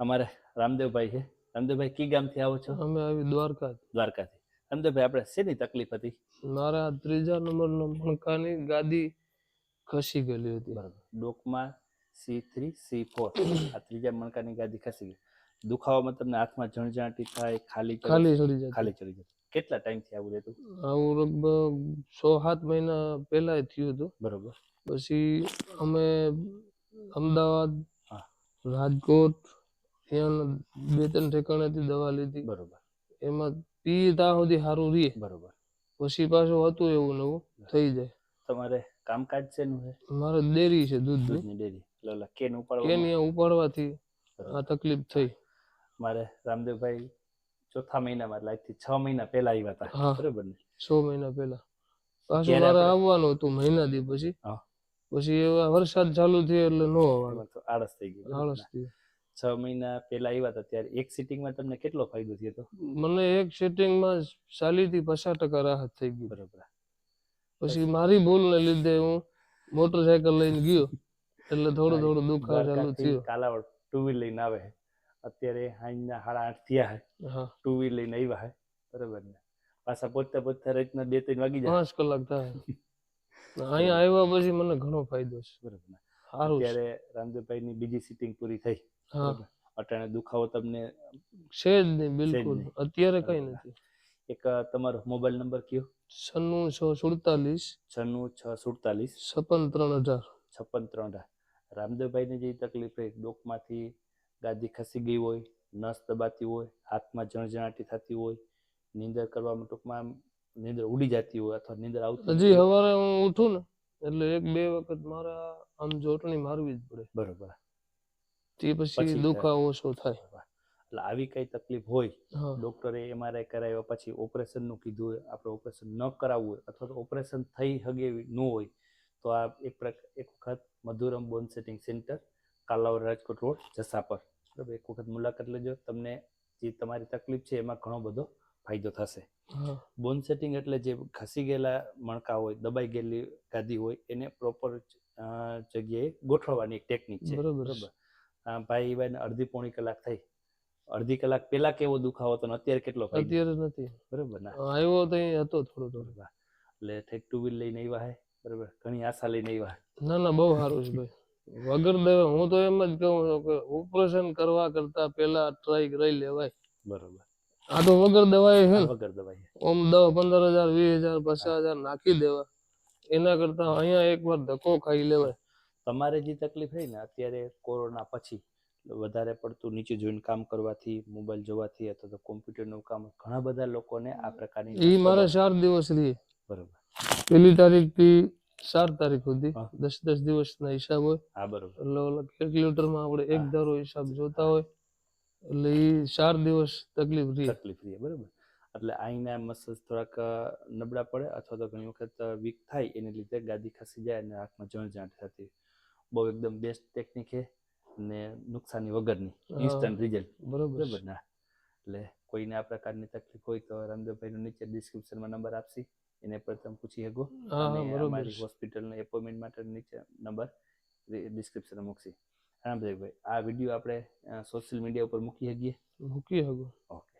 અમારે રામદેવભાઈ છે. રામદેવભાઈ કી ગામથી આવો છો? અમે આવી દ્વારકા દ્વારકાથી. રામદેવભાઈ આપણે શેની તકલીફ હતી? મારા ત્રીજા નંબરનો મણકાની ગાદી ખસી ગયેલી હતી. બરાબર. ડોકમાં સી થ્રી સી ફોર આ ત્રીજા મણકાની ગાદી ખસી ગઈ. દુખાવામાં તમને હાથમાં જણજાંટી થાય ખાલી ખાલી ચડી જાય ખાલી ચડી જાય કેટલા ટાઈમથી આવું રહેતું? આવું લગભગ છ સાત મહિના પહેલા થયું હતું. બરોબર. પછી અમે અમદાવાદ રાજકોટ ત્યાં બે ત્રણ ઠેકાણેથી દવા લીધી. બરોબર. એમાં પી ત્યાં સુધી સારું રહે. બરોબર. પછી પાછું હતું એવું નવું થઈ જાય. તમારે કામકાજ છે? મારે ડેરી છે દૂધની ડેરી. એટલે કેન ઉપાડવા કેન ઉપાડવાથી આ તકલીફ થઈ. મારે રામદેવભાઈ ચોથા મહિનામાં લાઈકથી છ મહિના પહેલા આવ્યા હતા. બરોબર ને? છ મહિના પહેલા. પાછું મારે આવવાનું હતું મહિના દી પછી. પછી એવા વરસાદ ચાલુ થયો એટલે નો આવવાનું. તો આળસ થઈ ગઈ આળસ ને? છ મહિના પહેલા આવ્યા હતા ત્યારે એક સિટિંગમાં તમને કેટલો ફાયદો થયો હતો મને એક સિટિંગમાં ચાલીસથી પચાસ ટકા રાહત થઈ ગઈ. બરોબર. પછી મારી ભૂલને લીધે હું મોટરસાયકલ લઈને ગયો એટલે થોડું થોડું દુખાવા ચાલુ થયું. કાલાવડ ટુ વ્હીલ લઈને આવે. અત્યારે હાઈના સાડા આઠ થયા હે. ટુ વ્હીલ લઈને આવ્યા હે. બરોબર ને? પાછા પોતે પોતે રાતના બે ત્રણ વાગી જાય. પાંચ કલાક થાય. અહીંયા આવ્યા પછી મને ઘણો ફાયદો છે. બરોબર ને? રામદેવભાઈ ની બીજી સિટિંગ પૂરી થઈ. અટાણે દુખાવો તમને છે જ નહીં બિલકુલ. અત્યારે કઈ નથી. એક તમારો મોબાઈલ નંબર કયો? છન્નું છ સુડતાલીસ. છન્નું છ સુડતાલીસ. છપ્પન ત્રણ હજાર. છપ્પન ત્રણ અઢાર. રામદેવભાઈને જે તકલીફ હોય ડોકમાંથી ગાદી ખસી ગઈ હોય નસ દબાતી હોય હાથમાં જણજણાટી થતી હોય નીંદર કરવામાં ટૂંકમાં નીંદર ઉડી જતી હોય અથવા નીંદર આવતી હજી સવારે હું ઉઠું ને એટલે એક બે વખત મારા આમ જોટણી મારવી જ પડે. બરોબર. તે પછી દુખાવો ઓછો થાય? એટલે આવી કઈ તકલીફ હોય ડોક્ટરે એમઆરઆઈ કરાવ્યા પછી ઓપરેશનનું કીધું હોય આપણે ઓપરેશન ન કરાવવું હોય અથવા તો ઓપરેશન થઈ હગે ન હોય તો આ એક એક વખત Madhuram bone setting centre Kalawad Rajkot road Jasapar. બરાબર? એક વખત મુલાકાત લેજો તમને જે તમારી તકલીફ છે એમાં ઘણો બધો ફાયદો થશે. બોન સેટિંગ એટલે જે ખસી ગયેલા મણકા હોય દબાઈ ગયેલી ગાદી હોય એને પ્રોપર જગ્યાએ ગોઠવવાની એક ટેકનિક છે. બરોબર? છે. બરોબર આ ભાઈ અડધી પોણી કલાક થઈ. અડધી કલાક પહેલા કેવો દુખાવો હતો અત્યારે કેટલો અત્યારે નથી. બરોબર ના? આવ્યો તો હતો થોડો થોડો. એટલે ઠેક ટુ વ્હીલ લઈને આવ્યા હે. બરોબર. ઘણી આશા લઈને આવ્યા ના ના બહુ સારું છે ભાઈ. વગર દવે હું તો એમ જ કહું છું કે ઓપરેશન કરવા કરતા પહેલા ટ્રાય કરી લેવાય. બરોબર. આ તો વગર દવાએ છે વગર દવાઈ ઓમ દસ પંદર હજાર વીસ હજાર પચાસ હજાર નાખી દેવા. એના કરતા અહીંયા એકવાર ધક્કો ખાઈ લેવાય. તમારે જે તકલીફ થઈ ને અત્યારે કોરોના પછી વધારે પડતું નીચે જોઈને કામ કરવાથી મોબાઈલ જોવાથી અથવા તો કોમ્પ્યુટરનું કામ ઘણા બધા લોકોને આ પ્રકારની એ મારે ચાર દિવસ રહી બરોબર. પેલી તારીખથી ચાર તારીખ સુધી. દસ દસ દિવસના હિસાબ હોય. હા બરોબર. એટલે ઓલા કેલ્ક્યુલેટરમાં આપણે એક. ધારો હિસાબ જોતા હોય. એટલે એ ચાર દિવસ તકલીફ રહી તકલીફ રહી બરોબર. એટલે અહીંના મસલ્સ થોડાક નબળા પડે અથવા તો ઘણી વખત વીક થાય એને લીધે ગાદી ખસી જાય અને આંખમાં જણ જાણ થતી બહુ એકદમ બેસ્ટ ટેકનિક છે ને નુકસાની વગરની. ઇન્સ્ટન્ટ રિઝલ્ટ બરોબર ના? એટલે કોઈને આ પ્રકારની તકલીફ હોય તો રામદેવભાઈનો નીચે ડિસ્ક્રિપ્શનમાં નંબર આપશી. એને પર તમે પૂછી શકો. અમારી હોસ્પિટલનો એપોઇન્ટમેન્ટ માટે નીચે નંબર ડિસ્ક્રિપ્શનમાં મૂકશી. રામદેવભાઈ આ વીડિયો આપણે સોશિયલ મીડિયા ઉપર મૂકી શકીએ? મૂકી શકો. ઓકે